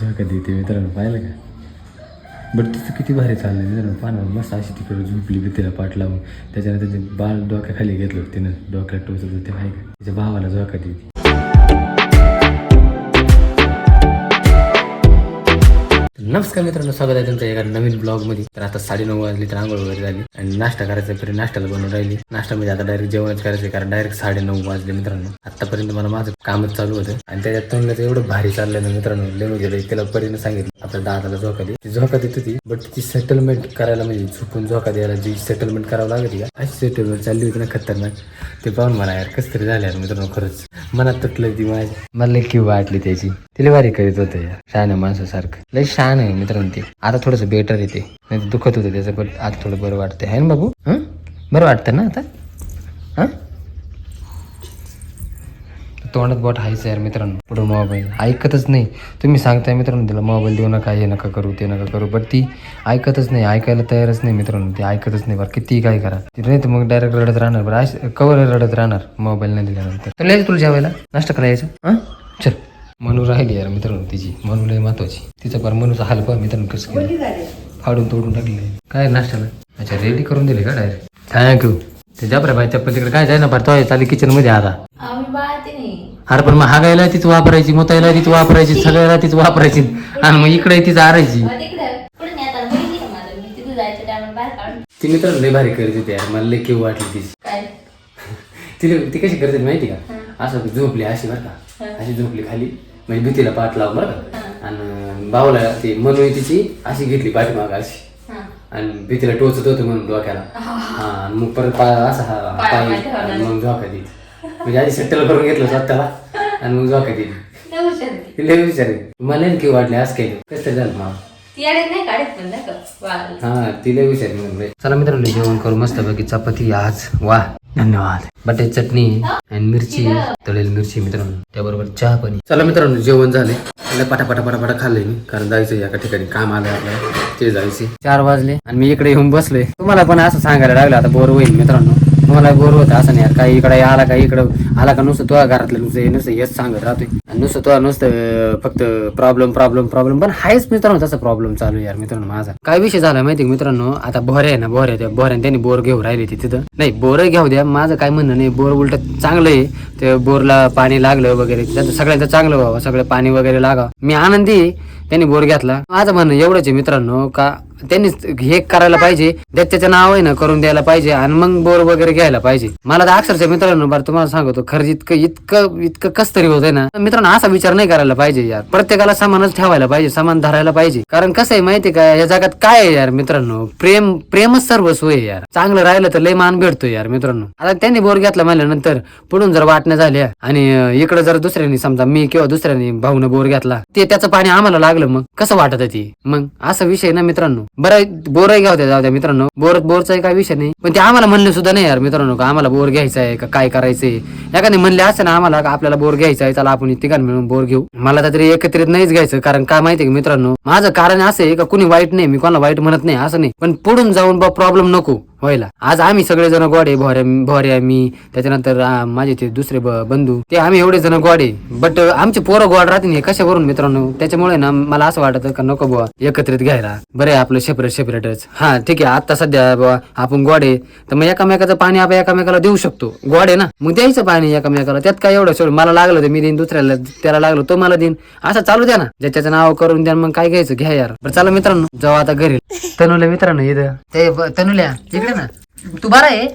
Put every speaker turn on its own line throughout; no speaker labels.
झोका देते मित्रांनो पाहिलं का? बट तिचं किती भारी चाललं मित्रांनो. पाहणार मस्त अशी तिकडे झोपली बी तिला पाठ लावून. त्याच्यानंतर ते बाळ डोक्याखाली घेतलं तिनं. डोक्यात टोचत होते ते आहे का? तिच्या भावाला झोका देते नमस्कार मित्रांनो स्वागत आहे तुमच्या एका नवीन ब्लॉगमध्ये. तर आता साडेनऊ वाजली तर आंघोळ वगैरे झाली आणि नाश्ता करायचा फिर नाश्त्याला बनवून राहिली. नाश्ता म्हणजे आता डायरेक्ट जेवणच करायचं कारण डायरेक्ट साडेनऊ वाजले मित्रांनो. आतापर्यंत मला माझं कामच चालू होतं आणि त्याच्यात तोंडलं एवढं भारी चाललं ना मित्रांनो लय गेलं त्याला तिला परीनं सांगितलं आपल्या दादाला झोका ती झोका देत होती बट ती सेटलमेंट करायला म्हणजे झोपून झोका द्यायला जी सेटलमेंट करावं लागत का अशी सेटलमेंट चालली होती ना खतरनाक. ते पाहून मला यार कस तरी झालं यार मित्रांनो खरंच. मनात तुटलं ती माझी. मला लई वाटली त्याची. तिला भारी करीत होतं यार शहाण्या माणसासारखं. लय शहाण नाही मित्रांनो ते आता थोडंसं बेटर येते नाही दुखत होतं त्याचं पण आता थोडं बरं वाटतंय. आहे ना बाबू? हं? बरं वाटतं ना आता? हां? तोंडात बॉट हायचं यार मित्रांनो. पुढं मोबाईल ऐकतच नाही. तुम्ही सांगताय मित्रांनो तिला मोबाईल देऊ नका हे नका करू ते नका करू बट ती ऐकतच नाही. ऐकायला तयारच नाही मित्रांनो ती ऐकतच नाही. बरं किती काय करा. नाही तर मग डायरेक्ट रडत राहणार. बरं कवर रडत राहणार मोबाईल नाही दिल्यानंतर. तर लिहायचं तुला जेवायला? नाश्ता करायचं? हां? चल. मनू राहिली यार मित्रांनो तिची. मनू लय महत्वाची. तिचं बरं मनूचा हाल पण मित्रांनो कसं केलं. फाडून तोडून टाकले. काय नाश्त्याला? अच्छा रेडी करून दिले का डायरेक्ट थँक्यू ते जबरा बाई चप्पल तिकडे काय जाय ना बरं तो चालली किचनमध्ये आता. अरे पण मग हागायला तीच वापरायची मोतायला तीच वापरायची सगळ्याला तीच वापरायची. आणि मग इकडे तीच आरायची. ती मित्र लय भारी करत यार. मला लय किव वाटली तिची. तिला ती कशी करते माहिती का? असं झोपली अशी बरं का. अशी झोपली खाली. म्हणजे भीतीला पाठ लावून बरं का. आणि भाऊला ती मनू तिची अशी घेतली पाठीमाग अशी. आणि भीतीला टोचत होतं म्हणून डोक्याला. हा. आणि मग परत पा असा हा
पाय मागे
मग झोका देत म्हणजे आधी सेटल करून घेतलं स्वतःला. आणि मग झोका
लय हुशार
विचारे मला किंवा वाटले आज काही. कसं तरी झालं
ती का? बाळाला.
हा तिला विचार म्हणजे चला मित्रांनो जेवण करू मस्त पैकी चपाती आज. वा धन्यवाद. बटाटी चटणी आणि मिरची तळेल मिरची मित्रांनो त्याबरोबर चहा पण चला मित्रांनो जेवण झाले. पटापटा पटापटा खाल्ले मी कारण जायचं एका ठिकाणी. काम आलं आपल्याला ते जायचे चार वाजले आणि मी इकडे येऊन बसलोय. तुम्हाला पण असं सांगायला लागलं आता बोर होईल मित्रांनो. तुम्हाला बोर होत असं नाही यार. काही इकडे आला का इकडं आला का नुसतं तुझ्या घरातलं नुसतं नुसतं हेच सांगत राहतोय. नुसतं तुझा नुसतं फक्त प्रॉब्लेम प्रॉब्लेम प्रॉब्लेम पण हायच मित्रांनो तसा प्रॉब्लेम चालू आहे यार मित्रांनो माझा. काय विषय झाला माहिती मित्रांनो? आता बोरे आहे ना बोरे त्या बोऱ्याने त्यांनी बोर घेऊ राहिले ते तिथं. नाही बोर घेऊ द्या. माझं काय म्हणणं नाही. बोर उलट चांगलं आहे. ते बोरला पाणी लागलं वगैरे. त्याचं सगळ्यांचं चांगलं व्हावं. सगळं पाणी वगैरे लागावं. मी आनंदी त्यांनी बोर घेतला. माझं म्हणणं एवढंच आहे मित्रांनो का त्यांनी हे करायला पाहिजे त्याच्या नाव आहे ना करून द्यायला पाहिजे आणि मग बोर वगैरे घ्यायला पाहिजे. मला तर अक्षरशः मित्रांनो बरं तुम्हाला सांगतो खरंच इतकं इतकं इतकं कस तरी होतंय ना. मित्रांनो असा विचार नाही करायला पाहिजे यार. प्रत्येकाला समानच ठेवायला पाहिजे समान धरायला पाहिजे. कारण कसं आहे माहिती का या जगात काय आहे यार मित्रांनो? प्रेम प्रेमच सर्वस्व आहे यार. चांगलं राहिलं तर लय मान भेटतो यार मित्रांनो. आता त्यांनी बोर घेतला म्हणल्यानंतर पुढून जर वाटण्या झाल्या आणि इकडे जर दुसऱ्यांनी समजा मी किंवा दुसऱ्यांनी भाऊनं बोर घेतला ते त्याचं पाणी आम्हाला लागलं मग कसं वाटत आहे ती? मग असा विषय ना मित्रांनो. बरं बोरही घ्याव द्या जाऊ द्या मित्रांनो. बोर बोरचा काही विषय नाही. पण ते आम्हाला म्हणले सुद्धा नाही यार मित्रांनो का आम्हाला बोर घ्यायचा आहे का काय करायचंय? एखादी म्हणले असं ना आम्हाला आपल्याला बोर घ्यायचा आहे चला आपण तिघां मिळून बोर घेऊ. मला तर तरी एकत्रित नाहीच घ्यायचं कारण काय माहितीये का मित्रांनो? माझं कारण असं आहे का कुणी वाईट नाही मी कोणाला वाईट म्हणत नाही असं नाही. पण पुढून जाऊन बा प्रॉब्लेम नको. व्हायला आज आम्ही सगळेजण गोडे भोऱ्या भोऱ्या मी त्याच्यानंतर माझे ते दुसरे बंधू ते आम्ही एवढे जण गोडे. बट आमचे पोरं गोड राहते हे कशावरून मित्रांनो? त्याच्यामुळे ना मला असं वाटत का नको बुवा एकत्रित घ्यायला. बरं आपलं सेपरेट सेपरेटच हा ठीक आहे आता सध्या बुवा आपण गोडे. तर मग एकामेकाचं पाणी आपण एकामेकाला देऊ शकतो. गोडे ना? मग द्यायचं पाणी एकामेकाला. त्यात काय एवढं सोड मला लागलं तर मी देईन दुसऱ्याला त्याला लागलं तो मला देईन. असं चालू द्या ना. ज्याच्याचं नाव करून द्या मग काय घ्यायचं? घ्या यार. बरं चला मित्रांनो जाऊ आता घरी. तनुल्या मित्रांनो इथं. ते तनुल्या इकडे ना? तू बरा आहे?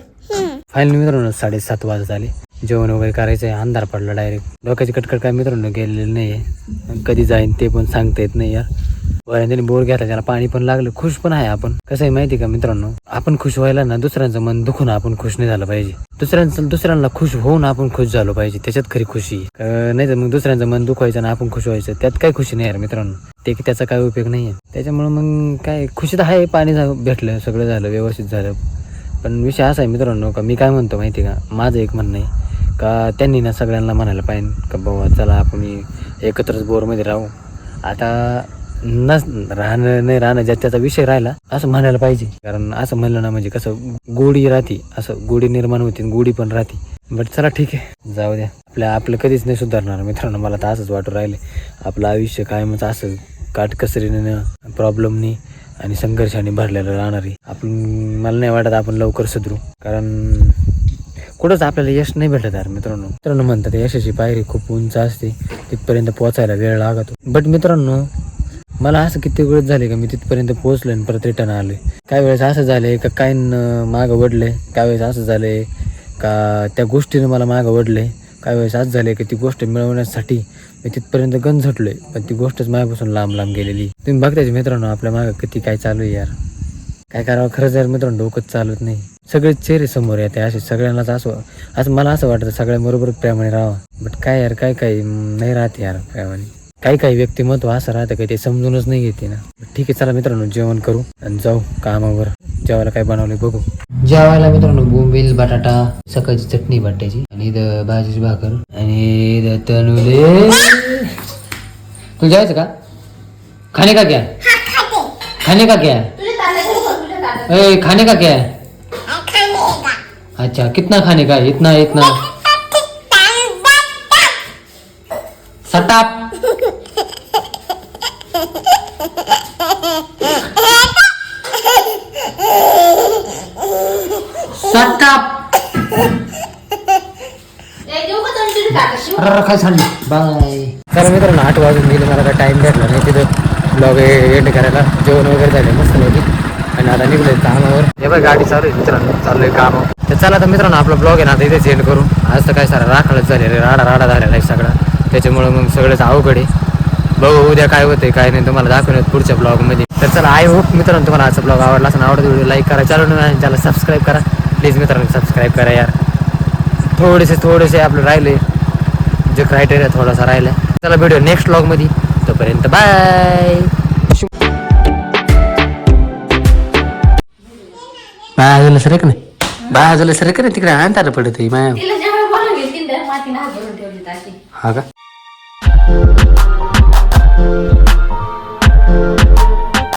फायनल मित्रांनो साडेसात वाजत आले. जेवण वगैरे करायचं आहे अंधार पडला डायरेक्ट डोक्याची कटकट काय मित्रांनो गेलेलं नाही कधी जाईन ते पण सांगता येत नाही यार. त्यांनी बोर घेतला त्याला पाणी पण लागलं खुश पण आहे आपण. कसं आहे माहिती का मित्रांनो? आपण खुश व्हायला ना दुसऱ्यांचं मन दुखून आपण खुश नाही झालं पाहिजे. दुसऱ्यांचं दुसऱ्यांना खुश होऊन आपण खुश झालो पाहिजे त्याच्यात खरी खुशी नाही तर मग दुसऱ्यांचं मन दुखवायचं ना आपण खुश व्हायचं त्यात काय खुशी नाही यार मित्रांनो. ते त्याचा काय उपयोग नाही आहे. त्याच्यामुळे मग काय खुशी तर आहे पाणी भेटलं सगळं झालं व्यवस्थित झालं. पण विषय असा आहे मित्रांनो का मी काय म्हणतो माहिती आहे का? माझं एक म्हणणं आहे का त्यांनी ना सगळ्यांना म्हणायला पाहिजे का बाबा चला आपण एकत्रच बोरमध्ये राहू. आता नस राहणं नाही राहणं ज्यात त्याचा विषय राहिला असं म्हणायला पाहिजे. कारण असं म्हणलं ना म्हणजे कसं गोडी राहते असं गोडी निर्माण होते आणि गोडी पण राहते. बट चला ठीक आहे जाऊ द्या. आपल्या आपलं कधीच नाही सुधारणार. मित्रांनो मला तर असंच वाटू राहिले आपलं आयुष्य कायमच असं काटकसरीनं प्रॉब्लेमनी आणि संघर्षाने भरलेलं राहणार आहे. आपण मला नाही वाटत आपण लवकर सुधरू. कारण कुठंच आपल्याला यश नाही भेटत यार मित्रांनो. मित्रांनो म्हणतात यशाची पायरी खूप उंच असते तिथपर्यंत पोहोचायला वेळ लागतो. बट मित्रांनो मला असं किती वेळ झाले का मी तिथपर्यंत पोहोचलो आणि परत रिटर्न आलोय. काय वेळेस असं झालंय का काय मागं वडलंय? काय वेळेस असं झालंय का त्या गोष्टीनं मला मागं वडलंय? काय वेळेस असं झालंय की ती गोष्ट मिळवण्यासाठी मी तिथपर्यंत गण झटलोय पण ती गोष्टच माझ्यापासून लांब लांब गेलेली. तुम्ही बघतायच मित्रांनो आपल्या मागं किती काय चालू आहे यार. काय करावं खरंच यार मित्रांनो डोकंच चालत नाही. सगळे चेहरे समोर येते असे सगळ्यांनाच असं असं मला असं वाटतं सगळ्यांबरोबर प्रेमाने राहावं. बट काय यार काय काय नाही राहते यार प्रेमाने. काही काही व्यक्तिमत्व असं राहतं काही ते समजूनच नाही घेते ना. ठीक आहे चला मित्रांनो जेवण करू आणि जाऊ कामावर. जेवायला काय बनवले बघू.
जेवायला मित्रांनो बोंबील बटाटा सकाळची चटणी बटाट्याची आणि इथं भाजीची भाकर आणि तनुले. तू जायचं का? खाणे का क्या खाणे का क्या ए खाने का क्या है अच्छा कितना खाने का? इतना इतना. सटाप सटाप अरे काय सांग बाय.
चला मित्रांनो आठ वाजून गेले मला काय टाइम भेटला नाही. तिथं ब्लॉग एंड करायला जेवण वगैरे झाले मस्त होती आणि आता निघलोय कामावर. हे बघ गाडी चालू आहे मित्रांनो चाललोय कामावर तर चला आता मित्रांनो आपला ब्लॉग आहे ना आता इथेच एंड करू. आज तर काय सारा राखाळच झालेलं आहे राडा राडा झालेला आहे सगळा. त्याच्यामुळं मग सगळंच अवघड आहे. बघू उद्या काय होते काय नाही तुम्हाला दाखवण्यात पुढच्या ब्लॉगमध्ये तर चला आय होप मित्रांनो तुम्हाला आजचा ब्लॉग आवडला असं आवडत व्हिडिओ लाईक करा चालू नाही त्याला सबस्क्राईब करा. प्लीज मित्रांनो सबस्क्राईब करा यार. थोडेसे थोडेसे आपले राहिले. जे क्रायटेरिया थोडासा राहिला चला व्हिडिओ नेक्स्टमध्ये. तोपर्यंत बाय
बाय झालं सर नाही? बाय झालं सर का नाही? तिकडे आणता पडत माया हा का?